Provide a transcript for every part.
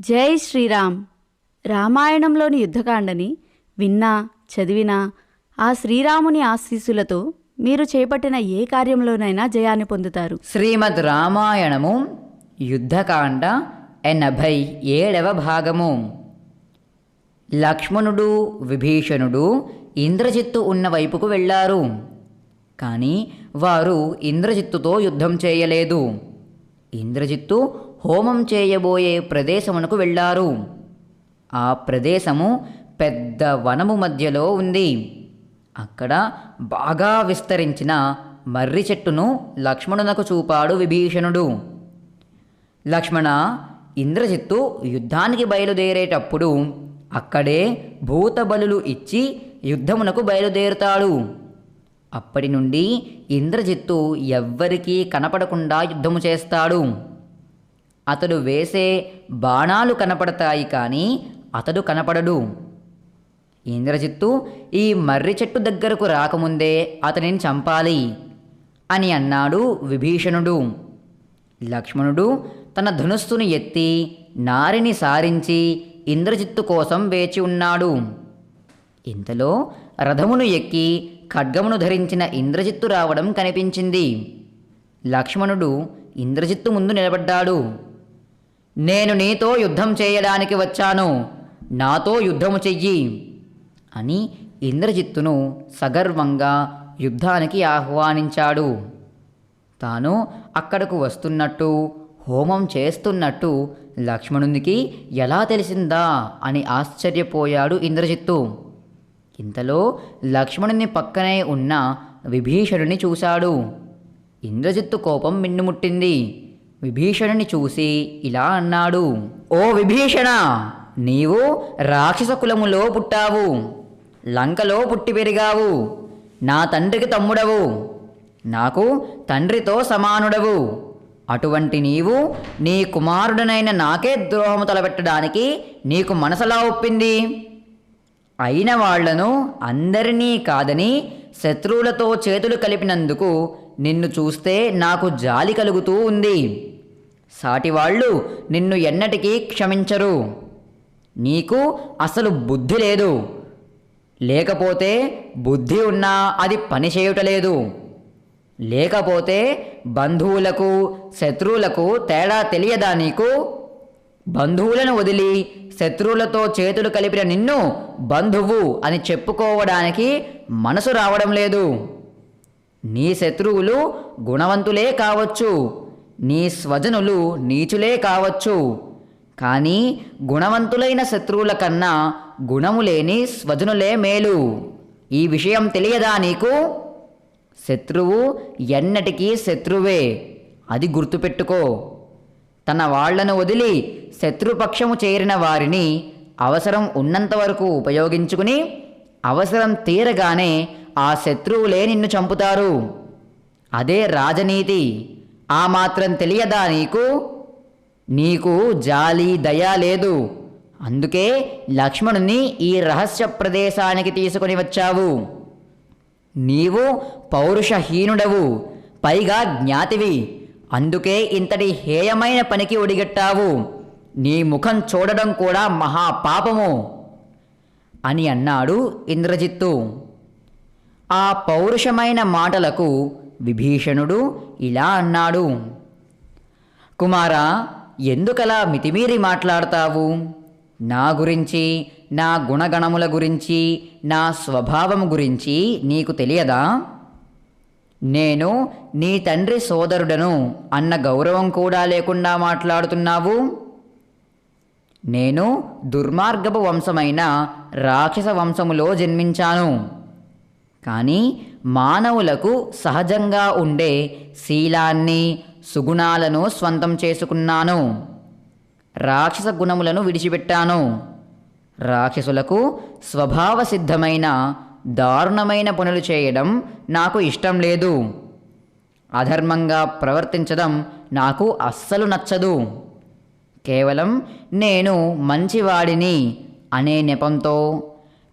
జై శ్రీరామ్. రామాయణంలోని యుద్ధకాండని విన్నా చదివినా ఆ శ్రీరాముని ఆశీస్సులతో మీరు చేపట్టిన ఏ కార్యంలోనైనా జయాన్ని పొందుతారు. శ్రీమద్ రామాయణము యుద్ధకాండ ఎనభై ఏడవ భాగము. లక్ష్మణుడు విభీషణుడు ఇంద్రజిత్తు ఉన్న వైపుకు వెళ్ళారు. కానీ వారు ఇంద్రజిత్తుతో యుద్ధం చేయలేదు. ఇంద్రజిత్తు హోమం చేయబోయే ప్రదేశమునకు వెళ్ళారు. ఆ ప్రదేశము పెద్ద వనము మధ్యలో ఉంది. అక్కడ బాగా విస్తరించిన మర్రి చెట్టును లక్ష్మణునకు చూపాడు విభీషణుడు. లక్ష్మణ ఇంద్రజిత్తు యుద్ధానికి బయలుదేరేటప్పుడు అక్కడే భూతబలులు ఇచ్చి యుద్ధమునకు బయలుదేరుతాడు. అప్పటి నుండి ఇంద్రజిత్తు ఎవ్వరికీ కనపడకుండా యుద్ధము చేస్తాడు. అతడు వేసే బాణాలు కనపడతాయి కానీ అతడు కనపడడు. ఇంద్రజిత్తు ఈ మర్రి చెట్టు దగ్గరకు రాకముందే అతనిని చంపాలి అని అన్నాడు విభీషణుడు. లక్ష్మణుడు తన ధనుస్సును ఎత్తి నారిని సారించి ఇంద్రజిత్తు కోసం వేచి ఉన్నాడు. ఇంతలో రథమును ఎక్కి ఖడ్గమును ధరించిన ఇంద్రజిత్తు రావడం కనిపించింది. లక్ష్మణుడు ఇంద్రజిత్తు ముందు నిలబడ్డాడు. నేను నీతో యుద్ధం చేయడానికి వచ్చాను. నాతో యుద్ధము చెయ్యి అని ఇంద్రజిత్తును సగర్వంగా యుద్ధానికి ఆహ్వానించాడు. తాను అక్కడకు వస్తున్నట్టు హోమం చేస్తున్నట్టు లక్ష్మణునికి ఎలా తెలిసిందా అని ఆశ్చర్యపోయాడు ఇంద్రజిత్తు. ఇంతలో లక్ష్మణుని పక్కనే ఉన్న విభీషణుని చూశాడు. ఇంద్రజిత్తు కోపం మిన్నుముట్టింది. విభీషణుని చూసి ఇలా అన్నాడు ఓ విభీషణ నీవు రాక్షస కులములో పుట్టావు. లంకలో పుట్టి పెరిగావు. నా తండ్రికి తమ్ముడవు. నాకు తండ్రితో సమానుడవు. అటువంటి నీవు నీ కుమారుడనైన నాకే ద్రోహము తలపెట్టడానికి నీకు మనసలా ఒప్పింది. అయిన వాళ్ళను అందరినీ కాదని శత్రువులతో చేతులు కలిపినందుకు నిన్ను చూస్తే నాకు జాలి కలుగుతూ ఉంది. సాటివాళ్ళు నిన్ను ఎన్నటికీ క్షమించరు. నీకు అసలు బుద్ధి లేదు. లేకపోతే బుద్ధి ఉన్నా అది పనిచేయుటలేదు లేకపోతే బంధువులకు శత్రువులకు తేడా తెలియదా నీకు? బంధువులను వదిలి శత్రువులతో చేతులు కలిపిన నిన్ను బంధువు అని చెప్పుకోవడానికి మనసు రావడం లేదు. నీ శత్రువులు గుణవంతులే కావచ్చు నీ స్వజనులు నీచులే కావచ్చు. కానీ గుణవంతులైన శత్రువుల కన్నా గుణము లేని స్వజనులే మేలు. ఈ విషయం తెలియదా నీకు? శత్రువు ఎన్నటికీ శత్రువే. అది గుర్తుపెట్టుకో. తన వాళ్ళను వదిలి శత్రుపక్షము చేరిన వారిని అవసరం ఉన్నంత వరకు ఉపయోగించుకుని అవసరం తీరగానే ఆ శత్రువులే నిన్ను చంపుతారు. అదే రాజనీతి. ఆ మాత్రం తెలియదా నీకు? నీకు జాలి దయ లేదు. అందుకే లక్ష్మణుని ఈ రహస్య ప్రదేశానికి తీసుకుని వచ్చావు. నీవు పౌరుషహీనుడవు. పైగా జ్ఞాతివి. అందుకే ఇంతటి హేయమైన పనికి ఒడిగట్టావు. నీ ముఖం చూడడం కూడా మహాపాపము అని అన్నాడు ఇంద్రజిత్తు. ఆ పౌరుషమైన మాటలకు విభీషణుడు ఇలా అన్నాడు. కుమారా ఎందుకలా మితిమీరి మాట్లాడతావు? నా గురించి నా గుణగణముల గురించి నా స్వభావం గురించి నీకు తెలియదా? నేను నీ తండ్రి సోదరుడను అన్న గౌరవం కూడా లేకుండా మాట్లాడుతున్నావు? నేను దుర్మార్గపు వంశమైన రాక్షస వంశములో జన్మించాను. కానీ మానవులకు సహజంగా ఉండే శీలాన్ని సుగుణాలను స్వంతం చేసుకున్నాను. రాక్షస గుణములను విడిచిపెట్టాను. రాక్షసులకు స్వభావ సిద్ధమైన దారుణమైన పనులు చేయడం నాకు ఇష్టం లేదు. అధర్మంగా ప్రవర్తించడం నాకు అస్సలు నచ్చదు. కేవలం నేను మంచివాడిని అనే నెపంతో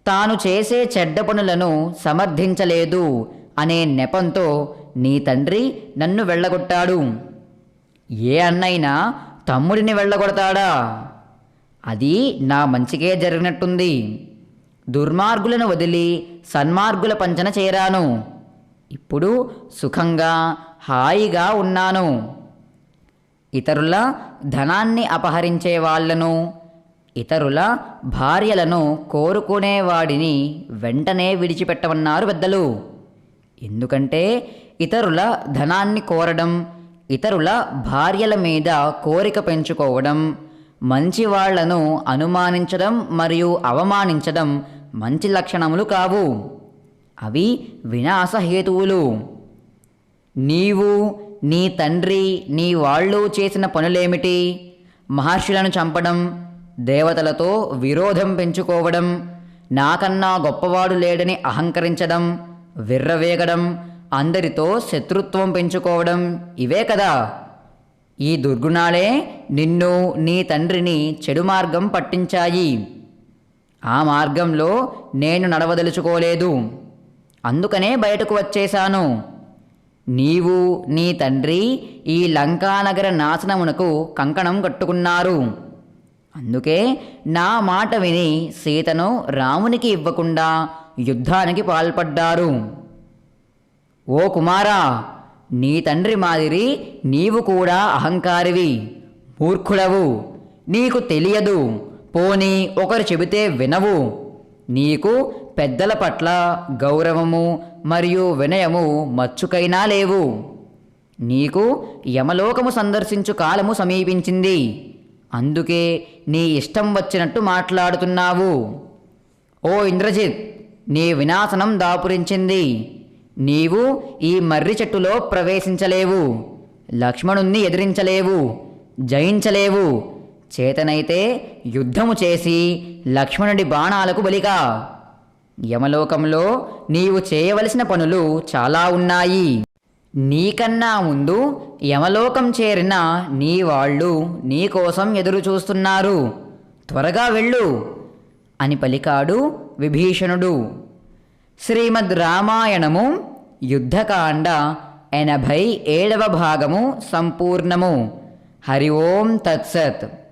తాను చేసే చెడ్డ పనులను సమర్థించలేదు అనే నెపంతో నీ తండ్రి నన్ను వెళ్ళగొట్టాడు. ఏ అన్నైనా తమ్ముడిని వెళ్ళగొడతాడా? అది నా మంచికే జరిగినట్టుంది. దుర్మార్గులను వదిలి సన్మార్గుల పంచన చేరాను. ఇప్పుడు సుఖంగా హాయిగా ఉన్నాను. ఇతరుల ధనాన్ని అపహరించే వాళ్ళను ఇతరుల భార్యలను కోరుకునేవాడిని వెంటనే విడిచిపెట్టమన్నారు పెద్దలు. ఎందుకంటే ఇతరుల ధనాన్ని కోరడం ఇతరుల భార్యల మీద కోరిక పెంచుకోవడం మంచి వాళ్ళను అనుమానించడం మరియు అవమానించడం మంచి లక్షణములు కావు. అవి వినాశహేతువులు నీవు నీ తండ్రి నీ వాళ్ళు చేసిన పనులేమిటి? మహర్షులను చంపడం దేవతలతో విరోధం పెంచుకోవడం నాకన్నా గొప్పవాడు లేడని అహంకరించడం విర్రవేగడం అందరితో శత్రుత్వం పెంచుకోవడం ఇవే కదా. ఈ దుర్గుణాలే నిన్ను నీ తండ్రిని చెడు మార్గం పట్టించాయి. ఆ మార్గంలో నేను నడవదలుచుకోలేదు. అందుకనే బయటకు వచ్చేశాను. నీవు నీ తండ్రి ఈ లంకానగర నాశనమునకు కంకణం కట్టుకున్నారు. అందుకే నా మాట విని సీతను రామునికి ఇవ్వకుండా యుద్ధానికి పాల్పడ్డారు. ఓ కుమారా నీ తండ్రి మాదిరి నీవు కూడా అహంకారివి మూర్ఖుడవు నీకు తెలియదు. పోని ఒకరు చెబితే వినవు. నీకు పెద్దల పట్ల గౌరవము మరియు వినయము మచ్చుకైనా లేవు. నీకు యమలోకము సందర్శించు కాలము సమీపించింది. అందుకే నీ ఇష్టం వచ్చినట్టు మాట్లాడుతున్నావు. ఓ ఇంద్రజిత్ నీ వినాశనం దాపురించింది. నీవు ఈ మర్రి చెట్టులో ప్రవేశించలేవు. లక్ష్మణుణ్ణి ఎదిరించలేవు. జయించలేవు. చేతనైతే యుద్ధము చేసి లక్ష్మణుడి బాణాలకు బలిగా. యమలోకంలో నీవు చేయవలసిన పనులు చాలా ఉన్నాయి. నీకన్నా ముందు యమలోకం చేరిన నీ వాళ్ళు నీకోసం ఎదురు చూస్తున్నారు. త్వరగా వెళ్ళు అని పలికాడు విభీషణుడు. శ్రీమద్ రామాయణము యుద్ధకాండ ఎనభై ఏడవ భాగము సంపూర్ణము. హరి ఓం తత్సత్.